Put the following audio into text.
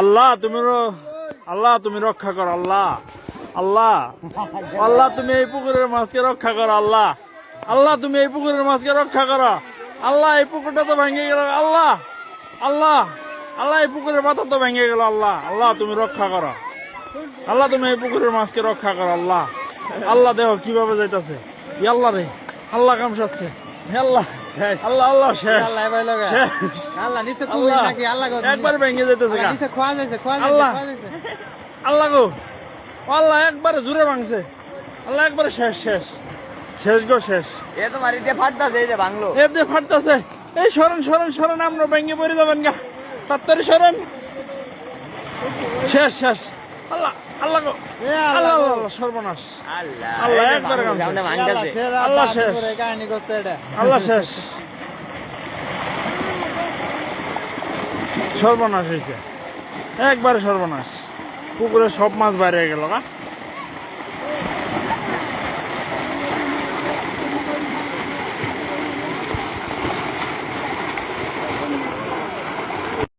আল্লাহ, তুমি আল্লাহ, তুমি রক্ষা করো, আল্লাহ। আল্লাহ। আল্লাহ, তুমি এই পুকুরের মাছকে রক্ষা করো, আল্লাহ। আল্লাহ, তুমি এই পুকুরের মাছকে রক্ষা করো। আল্লাহ, এই পুকুরটা তো ভেঙে গেল, আল্লাহ। আল্লাহ আল্লাহ, এই পুকুরের পাতা তো ভেঙে গেল, আল্লাহ। আল্লাহ, তুমি রক্ষা করো। আল্লাহ, তুমি এই পুকুরের মাছকে রক্ষা করো, আল্লাহ। আল্লাহ, দেখো কীভাবে যাইতাছে। আল্লাহ রে, আল্লাহ কামসাচ্ছে আল্লাহ আল্লাহ আল্লাহ শেষ। আল্লাহ এবার লগা। আল্লাহ নিচে কুই নাকি আল্লাহ গো একবার ভেঙে যেতেছে গা। নিচে খোয়া যাইছে খোয়া যাইছে আল্লাহ। আল্লাহ গো আল্লাহ একবারে জুড়ে ভাঙছে। আল্লাহ একবারে শেষ শেষ। শেষ গো শেষ। এ তো মারিতে ফাটতাছে এই যে বাংলো এ ফাটতেছে। এই সরেন সরেন সরেন আমরা ভেঙে পড়ে যাবেন গা। তাড়াতাড়ি সরেন। শেষ শেষ। আল্লাহ আল্লাহ গো। আল্লাহ আল্লাহ আল্লাহ গো। আল্লাহ, সর্বনাশ। আল্লাহ। আল্লাহ, একবারে আল্লাহ শেষ, কাহিনী করতে এটা। আল্লাহ শেষ। সর্বনাশ হয়েছে একবারে সর্বনাশ। পুকুরে সব মাছ বাইরে গেল গা